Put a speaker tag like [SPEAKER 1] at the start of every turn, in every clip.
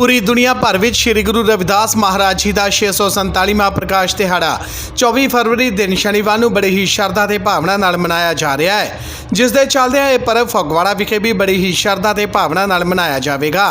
[SPEAKER 1] ਪੂਰੀ ਦੁਨੀਆ ਭਰ ਵਿੱਚ ਸ੍ਰੀ ਗੁਰੂ ਰਵਿਦਾਸ ਮਹਾਰਾਜ ਜੀ ਦਾ 647ਵਾਂ ਪ੍ਰਕਾਸ਼ ਦਿਹਾੜਾ 24 ਫਰਵਰੀ ਦਿਨ ਸ਼ਨੀਵਾਰ ਨੂੰ ਬੜੀ ਹੀ ਸ਼ਰਧਾ ਤੇ ਭਾਵਨਾ ਨਾਲ ਮਨਾਇਆ ਜਾ ਰਿਹਾ ਹੈ। ਜਿਸ ਦੇ ਚੱਲਦਿਆਂ ਇਹ ਪਰਬ ਫਗਵਾੜਾ ਵਿਖੇ ਵੀ ਬੜੀ ਹੀ ਸ਼ਰਧਾ ਤੇ ਭਾਵਨਾ ਨਾਲ ਮਨਾਇਆ ਜਾਵੇਗਾ।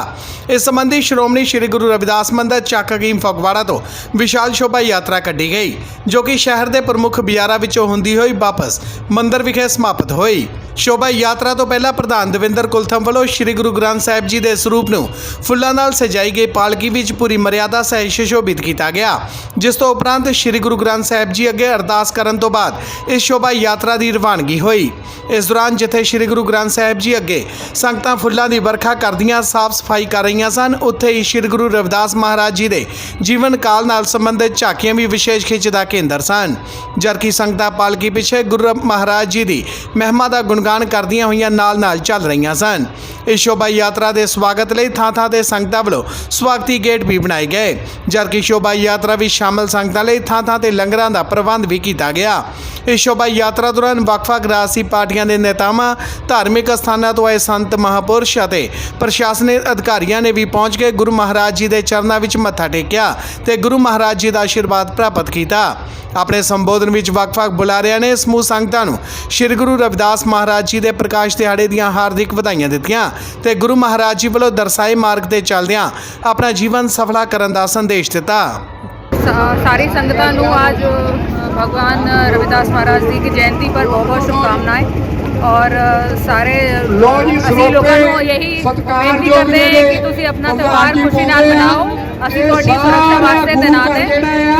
[SPEAKER 1] ਇਸ ਸੰਬੰਧੀ ਸ਼੍ਰੋਮਣੀ ਸ੍ਰੀ ਗੁਰੂ ਰਵਿਦਾਸ ਮੰਦਰ ਚੱਕ ਗੀਮ ਫਗਵਾੜਾ ਤੋਂ ਵਿਸ਼ਾਲ ਸ਼ੋਭਾ ਯਾਤਰਾ ਕੱਢੀ ਗਈ, ਜੋ ਕਿ ਸ਼ਹਿਰ ਦੇ ਪ੍ਰਮੁੱਖ ਬਾਜ਼ਾਰਾਂ ਵਿੱਚੋਂ ਹੁੰਦੀ ਹੋਈ ਵਾਪਸ ਮੰਦਰ ਵਿਖੇ ਸਮਾਪਤ ਹੋਈ। ਸ਼ੋਭਾ ਯਾਤਰਾ ਤੋਂ ਪਹਿਲਾਂ ਪ੍ਰਧਾਨ ਦਵਿੰਦਰ ਕੁਲਥਮ ਵੱਲੋਂ ਸ੍ਰੀ ਗੁਰੂ ਗ੍ਰੰਥ ਸਾਹਿਬ ਜੀ ਦੇ ਸਰੂਪ ਨੂੰ ਫੁੱਲਾਂ ਨਾਲ ਸਜਾਈ ਗਈ ਪਾਲਕੀ ਵਿੱਚ ਪੂਰੀ ਮਰਿਆਦਾ ਸਹਿਤ ਸੁਸ਼ੋਭਿਤ ਕੀਤਾ ਗਿਆ, ਜਿਸ ਤੋਂ ਉਪਰੰਤ ਸ੍ਰੀ ਗੁਰੂ ਗ੍ਰੰਥ ਸਾਹਿਬ ਜੀ ਅੱਗੇ ਅਰਦਾਸ ਕਰਨ ਤੋਂ ਬਾਅਦ ਇਸ ਸ਼ੋਭਾ ਯਾਤਰਾ ਦੀ ਰਵਾਨਗੀ ਹੋਈ। ਇਸ ਦੌਰਾਨ ਜਿੱਥੇ ਸ੍ਰੀ ਗੁਰੂ ਗ੍ਰੰਥ ਸਾਹਿਬ ਜੀ ਅੱਗੇ ਸੰਗਤਾਂ ਫੁੱਲਾਂ ਦੀ ਵਰਖਾ ਕਰਦੀਆਂ ਸਾਫ਼ ਸਫ਼ਾਈ ਕਰ ਰਹੀਆਂ ਸਨ, ਉੱਥੇ ਹੀ ਸ੍ਰੀ ਗੁਰੂ ਰਵਿਦਾਸ ਮਹਾਰਾਜ ਜੀ ਦੇ ਜੀਵਨ ਕਾਲ ਨਾਲ ਸੰਬੰਧਿਤ ਝਾਕੀਆਂ ਵੀ ਵਿਸ਼ੇਸ਼ ਖਿੱਚ ਦਾ ਕੇਂਦਰ ਸਨ। ਜਦਕਿ ਸੰਗਤਾਂ ਪਾਲਕੀ ਪਿੱਛੇ ਗੁਰੂ ਮਹਾਰਾਜ ਜੀ ਦੀ ਮਹਿਮਾ ਦਾ ਗੁਣਗਾਨ ਕਰਦੀਆਂ ਹੋਈਆਂ ਨਾਲ-ਨਾਲ ਚੱਲ ਰਹੀਆਂ ਸਨ। ਇਸ ਸ਼ੋਭਾ ਯਾਤਰਾ ਦੇ ਸਵਾਗਤ ਲਈ ਥਾਂ-ਥਾਂ ਤੇ ਸੰਗਤਾਂ ਵੱਲੋਂ ਸਵਾਗਤੀ ਗੇਟ ਵੀ ਬਣਾਏ ਗਏ, ਜਦਕਿ ਸ਼ੋਭਾ ਯਾਤਰਾ ਵਿੱਚ ਸ਼ਾਮਲ ਸੰਗਤਾਂ ਲਈ ਥਾਂ-ਥਾਂ ਤੇ ਲੰਗਰਾਂ ਦਾ ਪ੍ਰਬੰਧ ਵੀ ਕੀਤਾ ਗਿਆ। ਇਸ ਸ਼ੋਭਾ ਯਾਤਰਾ ਦੌਰਾਨ ਵੱਖ-ਵੱਖ ਪਾਰਟੀਆਂ ਦੇ ਨੇਤਾਵਾਂ, ਧਾਰਮਿਕ ਸਥਾਨਾਂ ਤੋਂ ਆਏ ਸੰਤ ਮਹਾਪੁਰਸ਼ ਅਤੇ ਪ੍ਰਸ਼ਾਸਨਿਕ ਅਧਿਕਾਰੀਆਂ ਨੇ ਵੀ ਪਹੁੰਚ ਕੇ ਗੁਰੂ ਮਹਾਰਾਜ ਜੀ ਦੇ ਚਰਨਾਂ ਵਿੱਚ ਮੱਥਾ ਟੇਕਿਆ ਤੇ ਗੁਰੂ ਮਹਾਰਾਜ ਜੀ ਦਾ ਆਸ਼ੀਰਵਾਦ ਪ੍ਰਾਪਤ ਕੀਤਾ। ਆਪਣੇ ਸੰਬੋਧਨ ਵਿੱਚ ਵੱਖ-ਵੱਖ ਬੁਲਾਰਿਆਂ ਨੇ ਸਮੂਹ ਸੰਗਤਾਂ ਨੂੰ ਸ੍ਰੀ ਗੁਰੂ ਰਵਿਦਾਸ ਮਹਾਰਾਜ ਮਹਾਰਾਜ ਜੀ ਦੇ ਪ੍ਰਕਾਸ਼ ਦਿਹਾੜੇ ਦੀਆਂ ਹਾਰਦਿਕ ਵਧਾਈਆਂ ਦਿੱਤੀਆਂ ਤੇ ਗੁਰੂ ਮਹਾਰਾਜ ਜੀ ਵੱਲੋਂ ਦਰਸਾਏ ਮਾਰਗ ਤੇ ਚੱਲਦਿਆਂ ਆਪਣਾ ਜੀਵਨ ਸਫਲਾ ਕਰਨ ਦਾ ਸੰਦੇਸ਼ ਦਿੱਤਾ।
[SPEAKER 2] ਸਾਰੀ ਸੰਗਤਾਂ ਨੂੰ ਅੱਜ ਭਗਵਾਨ ਰਵਿਦਾਸ ਮਹਾਰਾਜ ਜੀ ਦੀ ਜਯੰਤੀ ਪਰ ਬਹੁਤ ਬਹੁਤ ਸ਼ੁਭਕਾਮਨਾਵਾਂ। ਔਰ ਸਾਰੇ ਅਸੀਂ ਲੋਕਾਂ ਨੂੰ ਇਹੀ ਬੇਨਤੀ ਕਰਦੇ ਹਾਂ ਕਿ ਤੁਸੀਂ ਆਪਣਾ ਤਿਉਹਾਰ ਖੁਸ਼ੀ ਨਾਲ ਮਨਾਓ। ਅਸੀਂ ਤੁਹਾਡੀ ਸੁਰੱਖਿਆ ਵਾਸਤੇ ਤੈਨਾਤ ਹੈ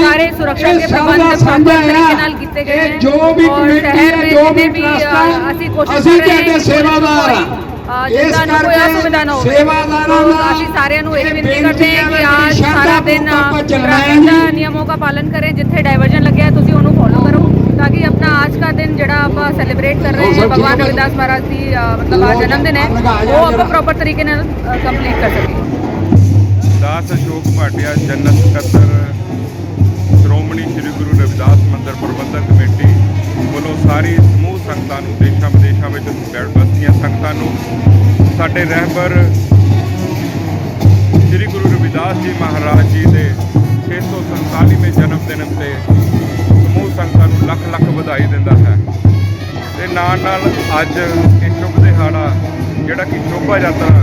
[SPEAKER 2] ਸਾਰੇ ਸੁਰੱਖਿਆ ਦੇ ਪ੍ਰਬੰਧ ਪ੍ਰੋਪਰ ਨਾਲ ਕੀਤੇ ਗਏ ਹਨ
[SPEAKER 3] ਜੋ ਵੀ ਕਮੇਟੀ ਹੈ ਜੋ ਵੀ ਟਰਸਟ
[SPEAKER 2] ਅਸੀਂ ਕੋਸ਼ਿਸ਼ ਕਰ ਰਹੇ
[SPEAKER 3] ਸੇਵਾਦਾਰ ਇਸ ਕਰਕੇ ਸੇਵਾਦਾਰਾਂ ਨੂੰ
[SPEAKER 2] ਅਸੀਂ ਸਾਰਿਆਂ ਨੂੰ ਇਹ ਬੇਨਤੀ ਕਰਦੇ ਹਾਂ ਕਿ ਆਜ
[SPEAKER 3] ਸਾਰਾ
[SPEAKER 2] ਦਿਨ ਨਿਯਮਾਂ ਦਾ ਪਾਲਨ ਕਰੇ ਜਿੱਥੇ ਡਾਇਵਰਜਨ ਲੱਗਿਆ ਤੁਸੀਂ ਉਹਨੂੰ ਆਪਾਂ ਸੈਲੀਬ੍ਰੇਟ ਕਰ ਰਹੇ ਹਾਂ ਭਗਵਾਨ ਰਵਿਦਾਸ ਮਹਾਰਾਜ ਦੀ ਮਤਲਬ ਅੱਜ ਜਨਮ ਦਿਨ ਹੈ। ਉਹ ਆਪਾਂ ਪ੍ਰੋਪਰ ਤਰੀਕੇ ਨਾਲ ਕੰਪਲੀਟ ਕਰ ਸਕੀਏ।
[SPEAKER 4] ਦਾਸ ਅਸ਼ੋਕ ਭਾਟਿਆ ਜਨਰਲ ਸਕੱਤਰ ਸ਼੍ਰੋਮਣੀ ਸ੍ਰੀ ਗੁਰੂ ਰਵਿਦਾਸ ਮੰਦਰ ਪ੍ਰਬੰਧਕ ਕਮੇਟੀ ਵੱਲੋਂ ਸਾਰੀ ਸਮੂਹ ਸੰਗਤਾਂ ਨੂੰ ਦੇਸ਼ਾਂ ਵਿਦੇਸ਼ਾਂ ਵਿੱਚ ਬਸਤੀਆਂ ਸੰਗਤਾਂ ਨੂੰ ਸਾਡੇ ਰਹਿਬਰ ਸ੍ਰੀ ਗੁਰੂ ਰਵਿਦਾਸ ਜੀ ਮਹਾਰਾਜ ਜੀ ਦੇ 647ਵੇਂ ਜਨਮ ਦਿਨ ਤੇ ਸਮੂਹ ਸੰਗਤਾਂ ਨੂੰ ਲੱਖ ਲੱਖ ਵਧਾਈ ਦਿੰਦਾ ਹੈ। ਤੇ ਨਾਲ ਨਾਲ ਅੱਜ ਇਹ ਸ਼ੁਭ ਦਿਹਾੜਾ, ਜਿਹੜਾ ਕਿ ਸ਼ੋਭਾ ਯਾਤਰਾ,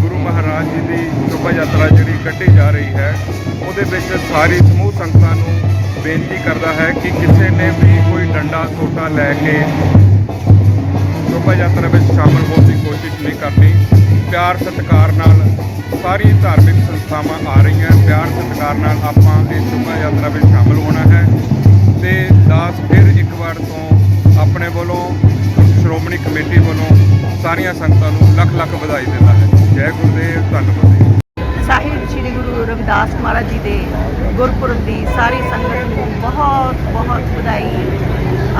[SPEAKER 4] ਗੁਰੂ ਮਹਾਰਾਜ ਜੀ ਦੀ ਸ਼ੋਭਾ ਯਾਤਰਾ ਜਿਹੜੀ ਕੱਢੀ ਜਾ ਰਹੀ ਹੈ, ਉਹਦੇ ਵਿੱਚ ਸਾਰੀ ਸਮੂਹ ਸੰਗਤਾਂ ਨੂੰ ਬੇਨਤੀ ਕਰਦਾ ਹੈ ਕਿ ਕਿਸੇ ਨੇ ਵੀ ਕੋਈ ਡੰਡਾ, ਸੋਟਾ ਲੈ ਕੇ ਸ਼ੋਭਾ ਯਾਤਰਾ ਵਿੱਚ ਸ਼ਾਮਲ ਹੋਣ ਦੀ ਕੋਸ਼ਿਸ਼ ਨਹੀਂ ਕਰਨੀ। ਪਿਆਰ, ਸਤਿਕਾਰ ਨਾਲ ਸਾਰੀ ਧਾਰਮਿਕ ਸੰਸਥਾਵਾਂ ਆ ਰਹੀਆਂ। ਪਿਆਰ, ਸਤਿਕਾਰ ਨਾਲ ਆਪਾਂ ਇਸ ਸ਼ੋਭਾ ਯਾਤਰਾ ਵਿੱਚ ਸ਼ਾਮਲ ਹੋਣਾ ਹੈ। ਤੇ ਦਾਸ ਫਿਰ ਇੱਕ ਵਾਰ ਤੋਂ ਆਪਣੇ ਵੱਲੋਂ, ਸ਼੍ਰੋਮਣੀ ਕਮੇਟੀ ਵੱਲੋਂ ਸਾਰੀਆਂ ਸੰਗਤਾਂ ਨੂੰ ਲੱਖ ਲੱਖ ਵਧਾਈ ਦਿੰਦਾ ਹੈ। ਜੈ ਗੁਰਦੇਵ, ਧੰਨਵਾਦ।
[SPEAKER 5] ਸਾਹਿਬ ਸ੍ਰੀ ਗੁਰੂ ਰਵਿਦਾਸ ਮਹਾਰਾਜ ਜੀ ਦੇ ਗੁਰਪੁਰਬ ਦੀ ਸਾਰੀ ਸੰਗਤ ਨੂੰ ਬਹੁਤ ਬਹੁਤ ਵਧਾਈ।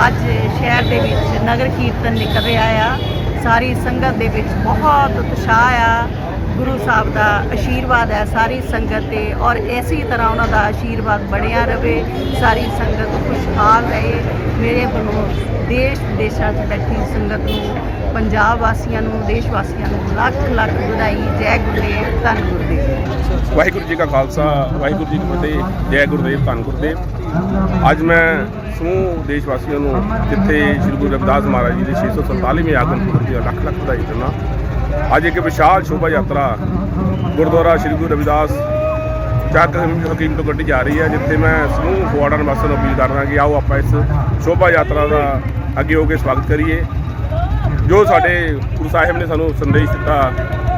[SPEAKER 5] ਅੱਜ ਸ਼ਹਿਰ ਦੇ ਵਿੱਚ ਨਗਰ ਕੀਰਤਨ ਨਿਕਲ ਰਿਹਾ ਆ। ਸਾਰੀ ਸੰਗਤ ਦੇ ਵਿੱਚ ਬਹੁਤ ਉਤਸ਼ਾਹ ਆ। ਗੁਰੂ ਸਾਹਿਬ ਦਾ ਆਸ਼ੀਰਵਾਦ ਹੈ ਸਾਰੀ ਸੰਗਤ ਤੇ ਔਰ ਇਸੇ ਤਰ੍ਹਾਂ ਉਹਨਾਂ ਦਾ ਆਸ਼ੀਰਵਾਦ ਬਣਿਆ ਰਵੇ ਸਾਰੀ ਸੰਗਤ ਖੁਸ਼ਹਾਲ ਰਹੇ। ਮੇਰੇ ਵੱਲੋਂ ਦੇਸ਼ ਵਿਦੇਸ਼ਾਂ 'ਚ ਬੈਠੀ ਸੰਗਤ ਨੂੰ, ਪੰਜਾਬ ਵਾਸੀਆਂ ਨੂੰ, ਦੇਸ਼ ਵਾਸੀਆਂ ਨੂੰ ਲੱਖ ਲੱਖ ਵਧਾਈ, ਜੈ ਗੁਰਦੇਵ, ਧੰਨ ਗੁਰਦੇਵ।
[SPEAKER 6] ਵਾਹਿਗੁਰੂ ਜੀ ਕਾ ਖਾਲਸਾ, ਵਾਹਿਗੁਰੂ ਜੀ ਕੀ ਫਤਿਹ, ਜੈ ਗੁਰਦੇਵ, ਧੰਨ ਗੁਰਦੇਵ। ਅੱਜ ਮੈਂ ਸਮੂਹ ਦੇਸ਼ ਵਾਸੀਆਂ ਨੂੰ ਜਿੱਥੇ ਸ੍ਰੀ ਗੁਰੂ ਰਵਿਦਾਸ ਮਹਾਰਾਜ ਜੀ ਦੇ 647ਵੇਂ ਆਗਮਨ ਪੁਰਬ ਦੀ ਲੱਖ ਲੱਖ ਵਧਾਈ ਦਿੰਦਾ। ਅੱਜ ਇੱਕ ਵਿਸ਼ਾਲ ਸ਼ੋਭਾ ਯਾਤਰਾ ਗੁਰਦੁਆਰਾ ਸ੍ਰੀ ਗੁਰੂ ਰਵਿਦਾਸ ਚੱਕ ਹਕੀਮ ਤੋਂ ਗੱਡੀ ਜਾ ਰਹੀ ਹੈ ਜਿੱਥੇ ਮੈਂ ਸਮੂਹ ਫੁਆੜਾ ਨਿਵਾਸੀਆਂ ਨੂੰ ਅਪੀਲ ਕਰਦਾ ਕਿ ਆਓ ਆਪਾਂ ਇਸ ਸ਼ੋਭਾ ਯਾਤਰਾ ਦਾ ਅੱਗੇ ਹੋ ਕੇ ਸਵਾਗਤ ਕਰੀਏ। ਜੋ ਸਾਡੇ ਗੁਰੂ ਸਾਹਿਬ ਨੇ ਸਾਨੂੰ ਸੰਦੇਸ਼ ਦਿੱਤਾ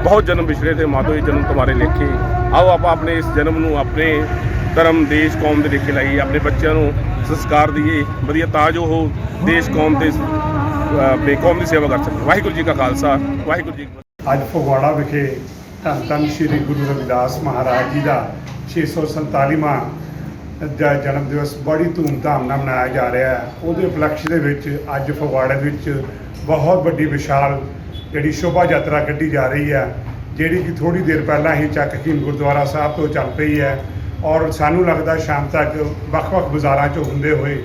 [SPEAKER 6] ਬਹੁਤ ਜਨਮ ਵਿਛੜੇ ਥੇ ਮਾਤੋ ਇਹ ਜਨਮ ਤੁਹਾਰੇ ਲੇਖੇ। ਆਓ ਆਪਾਂ ਆਪਣੇ ਇਸ ਜਨਮ ਨੂੰ ਆਪਣੇ ਧਰਮ ਦੇਸ਼ ਕੌਮ ਦੇ ਲੇਖੇ ਲਾਈਏ ਆਪਣੇ ਬੱਚਿਆਂ ਨੂੰ ਸੰਸਕਾਰ ਦਈਏ। ਵਧੀਆ ਤਾਂ ਜੋ ਉਹ ਦੇਸ਼ ਕੌਮ ਦੇ ਅਹ, ਕੌਮ ਦੀ ਸੇਵਾ ਕਰ ਸਕਣ। ਵਾਹਿਗੁਰੂ ਜੀ ਕਾ ਖਾਲਸਾ ਵਾਹਿਗੁਰੂ ਜੀ
[SPEAKER 3] ਅੱਜ ਫਗਵਾੜਾ ਵਿਖੇ ਧੰਨ ਧੰਨ ਸ੍ਰੀ ਗੁਰੂ ਰਵਿਦਾਸ ਮਹਾਰਾਜ ਜੀ ਦਾ 647ਵਾਂ ਦਾ ਜਨਮ ਦਿਵਸ ਬੜੀ ਧੂਮਧਾਮ ਨਾਲ ਮਨਾਇਆ ਜਾ ਰਿਹਾ ਹੈ। ਉਹਦੇ ਉਪਲਕਸ਼ ਦੇ ਵਿੱਚ ਅੱਜ ਫਗਵਾੜੇ ਵਿੱਚ ਬਹੁਤ ਵੱਡੀ ਵਿਸ਼ਾਲ ਜਿਹੜੀ ਸ਼ੋਭਾ ਯਾਤਰਾ ਕੱਢੀ ਜਾ ਰਹੀ ਹੈ, ਜਿਹੜੀ ਕਿ ਥੋੜੀ ਦੇਰ ਪਹਿਲਾਂ ਹੀ ਚੱਕ ਹਕੀਮ ਗੁਰਦੁਆਰਾ ਸਾਹਿਬ ਤੋਂ ਚੱਲ ਪਈ ਹੈ ਔਰ ਸਾਨੂੰ ਲੱਗਦਾ ਸ਼ਾਮ ਤੱਕ ਵੱਖ-ਵੱਖ ਬਾਜ਼ਾਰਾਂ 'ਚੋਂ ਹੁੰਦੇ ਹੋਏ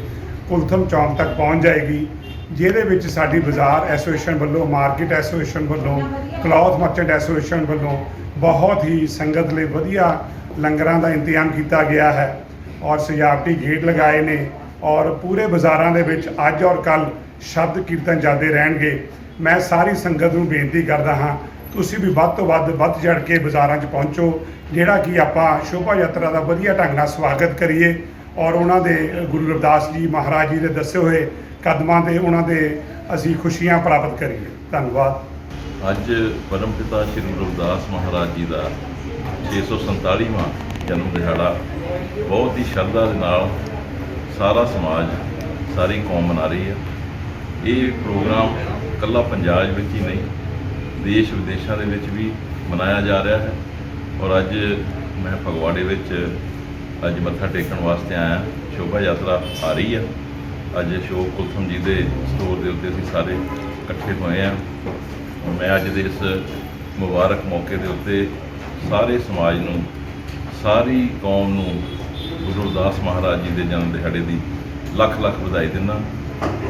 [SPEAKER 3] ਕੁਲਥਮ ਚੌਂਕ ਤੱਕ ਪਹੁੰਚ ਜਾਏਗੀ, ਜਿਹਦੇ ਵਿੱਚ ਸਾਡੀ ਬਾਜ਼ਾਰ ਐਸੋਸੀਏਸ਼ਨ ਵੱਲੋਂ, ਮਾਰਕੀਟ ਐਸੋਸੀਏਸ਼ਨ ਵੱਲੋਂ, ਕਲੌਥ ਮਰਚੈਂਟ ਐਸੋਸੀਏਸ਼ਨ ਵੱਲੋਂ ਬਹੁਤ ਹੀ ਸੰਗਤ ਲਈ ਵਧੀਆ ਲੰਗਰਾਂ ਦਾ ਇੰਤਜ਼ਾਮ ਕੀਤਾ ਗਿਆ ਹੈ ਔਰ ਸਜਾਵਟੀ ਗੇਟ ਲਗਾਏ ਨੇ ਔਰ ਪੂਰੇ ਬਾਜ਼ਾਰਾਂ ਦੇ ਵਿੱਚ ਅੱਜ ਔਰ ਕੱਲ ਸ਼ਬਦ ਕੀਰਤਨ ਜਾਂਦੇ ਰਹਿਣਗੇ। ਮੈਂ ਸਾਰੀ ਸੰਗਤ ਨੂੰ ਬੇਨਤੀ ਕਰਦਾ ਹਾਂ, ਤੁਸੀਂ ਵੀ ਵੱਧ ਤੋਂ ਵੱਧ ਵੱਧ ਚੜ ਕੇ ਬਾਜ਼ਾਰਾਂ 'ਚ ਪਹੁੰਚੋ, ਜਿਹੜਾ ਕਿ ਆਪਾਂ ਸ਼ੋਭਾ ਯਾਤਰਾ ਦਾ ਵਧੀਆ ਢੰਗ ਨਾਲ ਸਵਾਗਤ ਕਰੀਏ ਔਰ ਉਹਨਾਂ ਦੇ ਗੁਰੂ ਰਵਿਦਾਸ ਜੀ ਮਹਾਰਾਜ ਜੀ ਦੇ ਦੱਸੇ ਹੋਏ ਕਦਮਾਂ ਤੇ ਉਹਨਾਂ ਦੇ ਅਸੀਂ ਖੁਸ਼ੀਆਂ ਪ੍ਰਾਪਤ ਕਰੀਏ। ਧੰਨਵਾਦ।
[SPEAKER 7] ਅੱਜ ਪਰਮ ਪਿਤਾ ਸ੍ਰੀ ਗੁਰੂ ਰਵਿਦਾਸ ਮਹਾਰਾਜ ਜੀ ਦਾ 647ਵਾਂ ਜਨਮ ਦਿਹਾੜਾ। ਬਹੁਤ ਹੀ ਸ਼ਰਧਾ ਦੇ ਨਾਲ ਸਾਰਾ ਸਮਾਜ, ਸਾਰੀ ਕੌਮ ਮਨਾ ਰਹੀ ਹੈ। ਇਹ ਪ੍ਰੋਗਰਾਮ ਕੱਲਾ ਪੰਜਾਬ ਵਿੱਚ ਹੀ ਨਹੀਂ, ਦੇਸ਼ ਵਿਦੇਸ਼ਾਂ ਦੇ ਵਿੱਚ ਵੀ ਮਨਾਇਆ ਜਾ ਰਿਹਾ ਹੈ। ਔਰ ਅੱਜ ਮੈਂ ਫਗਵਾੜੇ ਵਿੱਚ ਅੱਜ ਮੱਥਾ ਟੇਕਣ ਵਾਸਤੇ ਆਇਆ। ਸ਼ੋਭਾ ਯਾਤਰਾ ਆ ਰਹੀ ਹੈ। ਅੱਜ ਸ਼ੋਭ ਕੁਲਥਮ ਜੀ ਦੇ ਸਟੋਰ ਦੇ ਉੱਤੇ ਅਸੀਂ ਸਾਰੇ ਇਕੱਠੇ ਹੋਏ ਆ। ਮੈਂ ਅੱਜ ਦੇ ਇਸ ਮੁਬਾਰਕ ਮੌਕੇ ਦੇ ਉੱਤੇ ਸਾਰੇ ਸਮਾਜ ਨੂੰ, ਸਾਰੀ ਕੌਮ ਨੂੰ ਗੁਰੂ ਰਵਿਦਾਸ ਮਹਾਰਾਜ ਜੀ ਦੇ ਜਨਮ ਦਿਹਾੜੇ ਦੀ ਲੱਖ ਲੱਖ ਵਧਾਈ ਦਿੰਦਾ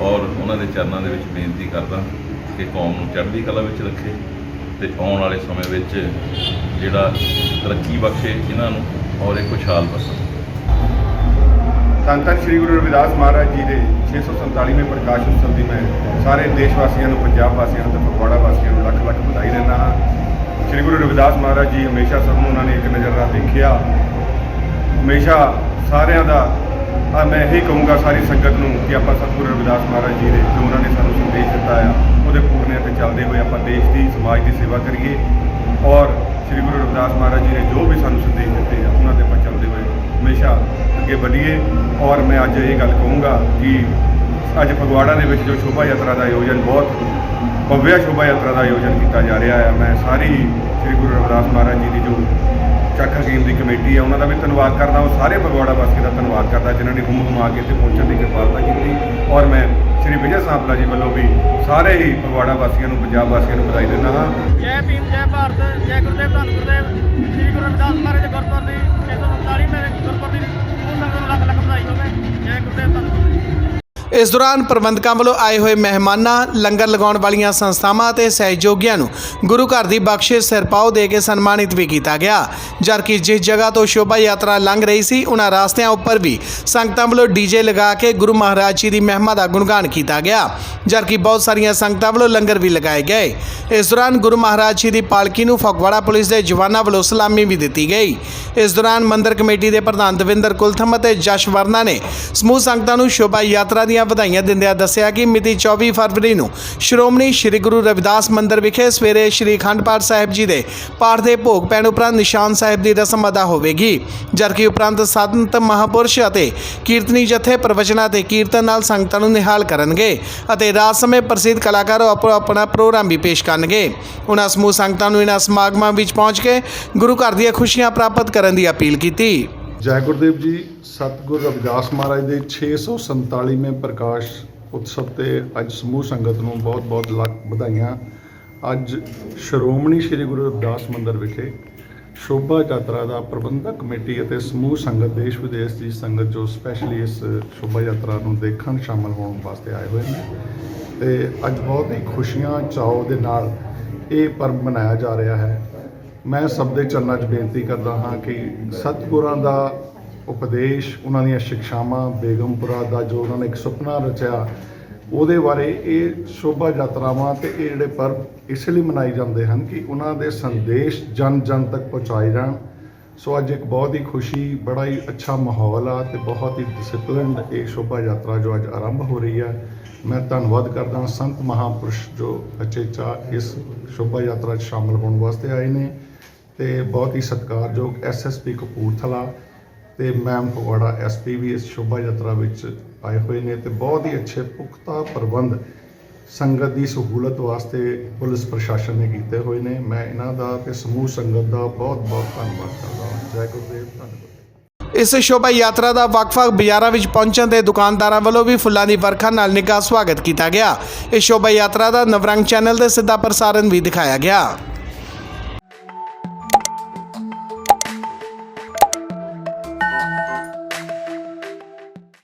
[SPEAKER 7] ਔਰ ਉਹਨਾਂ ਦੇ ਚਰਨਾਂ ਦੇ ਵਿੱਚ ਬੇਨਤੀ ਕਰਦਾ ਕਿ ਕੌਮ ਨੂੰ ਚੜ੍ਹਦੀ ਕਲਾ ਵਿੱਚ ਰੱਖੇ ਤੇ ਆਉਣ ਵਾਲੇ ਸਮੇਂ ਵਿੱਚ ਜਿਹੜਾ ਤਰੱਕੀ ਬਖਸ਼ੇ ਇਹਨਾਂ ਨੂੰ ਔਰ ਇਹ ਖੁਸ਼ਹਾਲ ਬਸਣ
[SPEAKER 6] ਸੰਤਾਂ ਸ੍ਰੀ ਗੁਰੂ ਰਵਿਦਾਸ ਮਹਾਰਾਜ ਜੀ ਦੇ 647ਵੇਂ ਪ੍ਰਕਾਸ਼ ਉਤਸਵ ਦੀ ਮੈਂ ਸਾਰੇ ਦੇਸ਼ ਵਾਸੀਆਂ ਨੂੰ, ਪੰਜਾਬ ਵਾਸੀਆਂ ਨੂੰ ਤੇ ਫਗਵਾੜਾ ਵਾਸੀਆਂ ਨੂੰ ਲੱਖ ਲੱਖ ਵਧਾਈ ਦਿੰਦਾ ਹਾਂ ਸ੍ਰੀ ਗੁਰੂ ਰਵਿਦਾਸ ਮਹਾਰਾਜ ਜੀ ਹਮੇਸ਼ਾ ਸਭ ਨੂੰ ਉਹਨਾਂ ਨੇ ਇੱਕ ਨਜ਼ਰ ਨਾਲ ਦੇਖਿਆ। ਹਮੇਸ਼ਾ ਸਾਰਿਆਂ ਦਾ ਆ ਮੈਂ ਇਹੀ ਕਹੂੰਗਾ ਸਾਰੀ ਸੰਗਤ ਨੂੰ ਕਿ ਆਪਾਂ ਸਤਿਗੁਰੂ ਰਵਿਦਾਸ ਮਹਾਰਾਜ ਜੀ ਦੇ ਜੋ ਉਹਨਾਂ ਨੇ ਸਾਨੂੰ ਸੰਦੇਸ਼ ਦਿੱਤਾ ਆ, ਉਹਦੇ ਪੂਰਨਿਆਂ ਤੇ ਚੱਲਦੇ ਹੋਏ ਆਪਾਂ ਦੇਸ਼ ਦੀ, ਸਮਾਜ ਦੀ ਸੇਵਾ ਕਰੀਏ। ਔਰ ਸ੍ਰੀ ਗੁਰੂ ਰਵਿਦਾਸ ਮਹਾਰਾਜ ਜੀ ਨੇ ਜੋ ਵੀ ਸਾਨੂੰ ਸੰਦੇਸ਼ ਦਿੱਤੇ ਆ, ਉਹਨਾਂ ਤੇ ਆਪਾਂ ਚੱਲਦੇ ਹੋਏ ਹਮੇਸ਼ਾ ਅੱਗੇ ਵਧੀਏ। ਔਰ ਮੈਂ ਅੱਜ ਇਹ ਗੱਲ ਕਹੂੰਗਾ ਕਿ ਅੱਜ ਫਗਵਾੜਾ ਦੇ ਵਿੱਚ ਜੋ ਸ਼ੋਭਾ ਯਾਤਰਾ ਦਾ ਆਯੋਜਨ ਬਹੁਤ ਭਵਿਆ ਸ਼ੋਭਾ ਯਾਤਰਾ ਦਾ ਆਯੋਜਨ ਕੀਤਾ ਜਾ ਰਿਹਾ ਹੈ। ਮੈਂ ਸਾਰੀ ਸ੍ਰੀ ਗੁਰੂ ਰਵਿਦਾਸ ਮਹਾਰਾਜ ਜੀ ਦੀ ਜੋ ਚੱਕ ਹਕੀਮ ਦੀ ਕਮੇਟੀ ਹੈ, ਉਹਨਾਂ ਦਾ ਵੀ ਧੰਨਵਾਦ ਕਰਦਾ ਹਾਂ। ਸਾਰੇ ਫਗਵਾੜਾ ਵਾਸੀਆਂ ਦਾ ਧੰਨਵਾਦ ਕਰਦਾ ਜਿਨ੍ਹਾਂ ਨੇ ਹੁਮ ਹੁਮਾ ਕੇ ਇੱਥੇ ਪਹੁੰਚਣ ਦੀ ਕਿਰਪਾਲਤਾ ਕੀਤੀ। ਔਰ ਮੈਂ ਸ੍ਰੀ ਵਿਜੇ ਸਾਂਪਲਾ ਜੀ ਵੱਲੋਂ ਵੀ ਸਾਰੇ ਹੀ ਫਗਵਾੜਾ ਵਾਸੀਆਂ ਨੂੰ, ਪੰਜਾਬ ਵਾਸੀਆਂ ਨੂੰ ਵਧਾਈ ਦਿੰਦਾ ਹਾਂ।
[SPEAKER 8] ਜੈ ਭੀਮ, ਜੈ ਭਾਰਤ, ਜੈ ਗੁਰਦੇਵ, ਧੰਨ ਗੁਰਦੇਵ। ਸ੍ਰੀ ਗੁਰੂ ਰਵਿਦਾਸ ਮਹਾਰਾਜ ਦੇ ਗੁਰਪੁਰਬ ਦੀ 647 ਮੇਰੇ ਗੁਰਪੁਰਬ ਦੀ ਉਹ ਲੱਖ ਲੱਖ ਵਧਾਈ ਹੋਵੇ। ਜੈ ਗੁਰਦੇਵ, ਧੰਨ
[SPEAKER 1] ਇਸ ਦੌਰਾਨ ਪ੍ਰਬੰਧਕਾਂ ਵੱਲੋਂ ਆਏ ਹੋਏ ਮਹਿਮਾਨਾਂ, ਲੰਗਰ ਲਗਾਉਣ ਵਾਲੀਆਂ ਸੰਸਥਾਵਾਂ ਅਤੇ ਸਹਿਯੋਗੀਆਂ ਨੂੰ ਗੁਰੂ ਘਰ ਦੀ ਬਖਸ਼ਿਸ਼ ਸਿਰਪਾਓ ਦੇ ਕੇ ਸਨਮਾਨਿਤ ਵੀ ਕੀਤਾ ਗਿਆ। ਜਦਕਿ ਜਿਸ ਜਗ੍ਹਾ ਤੋਂ ਸ਼ੋਭਾ ਯਾਤਰਾ ਲੰਘ ਰਹੀ ਸੀ ਉਹਨਾਂ ਰਸਤਿਆਂ ਉੱਪਰ ਵੀ ਸੰਗਤਾਂ ਵੱਲੋਂ ਡੀਜੇ ਲਗਾ ਕੇ ਗੁਰੂ ਮਹਾਰਾਜ ਜੀ ਦੀ ਮਹਿਮਾ ਦਾ ਗੁਣਗਾਨ ਕੀਤਾ ਗਿਆ। ਜਦਕਿ ਬਹੁਤ ਸਾਰੀਆਂ ਸੰਗਤਾਂ ਵੱਲੋਂ ਲੰਗਰ ਵੀ ਲਗਾਏ ਗਏ। ਇਸ ਦੌਰਾਨ ਗੁਰੂ ਮਹਾਰਾਜ ਜੀ ਦੀ ਪਾਲਕੀ ਨੂੰ ਫਗਵਾੜਾ ਪੁਲਿਸ ਦੇ ਜਵਾਨਾਂ ਵੱਲੋਂ ਸਲਾਮੀ ਵੀ ਦਿੱਤੀ ਗਈ। ਇਸ ਦੌਰਾਨ ਮੰਦਰ ਕਮੇਟੀ ਦੇ ਪ੍ਰਧਾਨ ਦਵਿੰਦਰ ਕੁਲਥਮ ਅਤੇ ਜਸ਼ ਵਰਨਾ ਨੇ ਸਮੂਹ ਸੰਗਤਾਂ ਨੂੰ ਸ਼ੋਭਾ ਯਾਤਰਾ ਦੀਆਂ ਵਧਾਈਆਂ ਦਿੰਦਿਆਂ ਦੱਸਿਆ ਕਿ ਮਿਤੀ 24 ਫਰਵਰੀ ਨੂੰ ਸ਼੍ਰੋਮਣੀ ਸ੍ਰੀ ਗੁਰੂ ਰਵਿਦਾਸ ਮੰਦਿਰ ਵਿਖੇ ਸਵੇਰੇ ਸ੍ਰੀ ਅਖੰਡ ਪਾਠ ਸਾਹਿਬ ਜੀ ਦੇ ਪਾਠ ਦੇ ਭੋਗ ਪੈਣ ਉਪਰੰਤ ਨਿਸ਼ਾਨ ਸਾਹਿਬ ਦੀ ਰਸਮ ਅਦਾ ਹੋਵੇਗੀ, ਜਦਕਿ ਉਪਰੰਤ ਸੰਤ ਮਹਾਪੁਰਸ਼ ਅਤੇ ਕੀਰਤਨੀ ਜਥੇ ਪ੍ਰਵਚਨਾਂ ਤੇ ਕੀਰਤਨ ਨਾਲ ਸੰਗਤਾਂ ਨੂੰ ਨਿਹਾਲ ਕਰਨਗੇ ਅਤੇ ਰਾਤ ਸਮੇਂ ਪ੍ਰਸਿੱਧ ਕਲਾਕਾਰ ਆਪੋ ਆਪਣਾ ਪ੍ਰੋਗਰਾਮ ਵੀ ਪੇਸ਼ ਕਰਨਗੇ। ਉਹਨਾਂ ਸਮੂਹ ਸੰਗਤਾਂ ਨੂੰ ਇਹਨਾਂ ਸਮਾਗਮਾਂ ਵਿੱਚ ਪਹੁੰਚ ਕੇ ਗੁਰੂ ਘਰ ਦੀਆਂ ਖੁਸ਼ੀਆਂ ਪ੍ਰਾਪਤ ਕਰਨ ਦੀ ਅਪੀਲ ਕੀਤੀ।
[SPEAKER 9] ਜੈ ਗੁਰਦੇਵ ਜੀ, ਸਤਿਗੁਰ ਰਵਿਦਾਸ ਮਹਾਰਾਜ ਦੇ 647ਵੇਂ ਪ੍ਰਕਾਸ਼ ਉਤਸਵ ਤੇ ਅੱਜ ਸਮੂਹ ਸੰਗਤ ਨੂੰ ਬਹੁਤ-ਬਹੁਤ ਲੱਖ ਵਧਾਈਆਂ। ਅੱਜ ਸ਼੍ਰੋਮਣੀ ਸ੍ਰੀ ਗੁਰੂ ਰਵਿਦਾਸ ਮੰਦਿਰ ਵਿਖੇ ਸ਼ੋਭਾ ਯਾਤਰਾ ਦਾ ਪ੍ਰਬੰਧਕ ਕਮੇਟੀ ਅਤੇ ਸਮੂਹ ਸੰਗਤ, ਦੇਸ਼ ਵਿਦੇਸ਼ ਦੀ ਸੰਗਤ ਜੋ ਸਪੈਸ਼ਲੀ ਇਸ ਸ਼ੋਭਾ ਯਾਤਰਾ ਨੂੰ ਦੇਖਣ ਸ਼ਾਮਲ ਹੋਣ ਵਾਸਤੇ ਆਏ ਹੋਏ ਨੇ। ਤੇ ਅੱਜ ਬਹੁਤ ਹੀ ਖੁਸ਼ੀਆਂ ਚਾਅ ਦੇ ਨਾਲ ਇਹ ਪਰਬ ਮਨਾਇਆ ਜਾ ਰਿਹਾ ਹੈ। ਮੈਂ ਸਭ ਦੇ ਚਰਨਾਂ 'ਚ ਬੇਨਤੀ ਕਰਦਾ ਹਾਂ ਕਿ ਸਤਿਗੁਰਾਂ ਦਾ ਉਪਦੇਸ਼, ਉਹਨਾਂ ਦੀਆਂ ਸਿੱਖਿਆਵਾਂ ਬੇਗਮਪੁਰਾ ਦਾ ਜੋ ਉਹਨਾਂ ਨੇ ਇੱਕ ਸੁਪਨਾ ਰਚਿਆ, ਉਹਦੇ ਬਾਰੇ ਇਹ ਸ਼ੋਭਾ ਯਾਤਰਾਵਾਂ ਤੇ ਇਹ ਜਿਹੜੇ ਪਰਬ ਇਸ ਲਈ ਮਨਾਏ ਜਾਂਦੇ ਹਨ ਕਿ ਉਹਨਾਂ ਦੇ ਸੰਦੇਸ਼ ਜਨ ਜਨ ਤੱਕ ਪਹੁੰਚਾਏ ਜਾਣ। ਸੋ ਅੱਜ ਇੱਕ ਬਹੁਤ ਹੀ ਖੁਸ਼ੀ, ਬੜਾ ਹੀ ਅੱਛਾ ਮਾਹੌਲ ਆ ਤੇ ਬਹੁਤ ਹੀ ਡਿਸਪਲਿਨਡ ਇਹ ਸ਼ੋਭਾ ਯਾਤਰਾ ਜੋ ਅੱਜ ਆਰੰਭ ਹੋ ਰਹੀ ਹੈ। ਮੈਂ ਧੰਨਵਾਦ ਕਰਦਾ ਸੰਤ ਮਹਾਪੁਰਸ਼ ਜੋ ਅਚੇਚਾ ਇਸ ਸ਼ੋਭਾ ਯਾਤਰਾ 'ਚ ਸ਼ਾਮਲ ਹੋਣ ਵਾਸਤੇ ਆਏ ਨੇ ਤੇ ਬਹੁਤ ਹੀ ਸਤਿਕਾਰਯੋਗ ਐਸਐਸਪੀ ਕਪੂਰਥਲਾ ਤੇ ਮੈਮ ਫਗਵਾੜਾ ਐਸਪੀ ਵੀ ਇਸ ਸ਼ੋਭਾ ਯਾਤਰਾ ਵਿੱਚ ਆਏ ਹੋਏ ਨੇ ਤੇ ਬਹੁਤ ਹੀ ਅੱਛੇ ਪੁਖਤਾ ਪ੍ਰਬੰਧ ਸੰਗਤ ਦੀ ਸਹੂਲਤ ਵਾਸਤੇ ਪੁਲਿਸ ਪ੍ਰਸ਼ਾਸਨ ਨੇ ਕੀਤੇ ਹੋਏ ਨੇ। ਮੈਂ ਇਹਨਾਂ ਦਾ ਤੇ ਸਮੂਹ ਸੰਗਤ ਦਾ ਬਹੁਤ ਬਹੁਤ ਧੰਨਵਾਦ ਕਰਦਾ ਹਾਂ। ਜੈ ਗੁਰਦੇਵ, ਧੰਨਵਾਦ।
[SPEAKER 1] ਇਸ ਸ਼ੋਭਾ ਯਾਤਰਾ ਦਾ ਵੱਖ-ਵੱਖ ਬਾਜ਼ਾਰਾਂ ਵਿੱਚ ਪਹੁੰਚਣ ਤੇ ਦੁਕਾਨਦਾਰਾਂ ਵੱਲੋਂ ਵੀ ਫੁੱਲਾਂ ਦੀ ਵਰਖਾ ਨਾਲ ਨਿੱਘਾ ਸਵਾਗਤ ਕੀਤਾ ਗਿਆ। ਇਸ ਸ਼ੋਭਾ ਯਾਤਰਾ ਦਾ ਨਵਰੰਗ ਚੈਨਲ ਤੇ ਸਿੱਧਾ ਪ੍ਰਸਾਰਣ ਵੀ ਦਿਖਾਇਆ ਗਿਆ।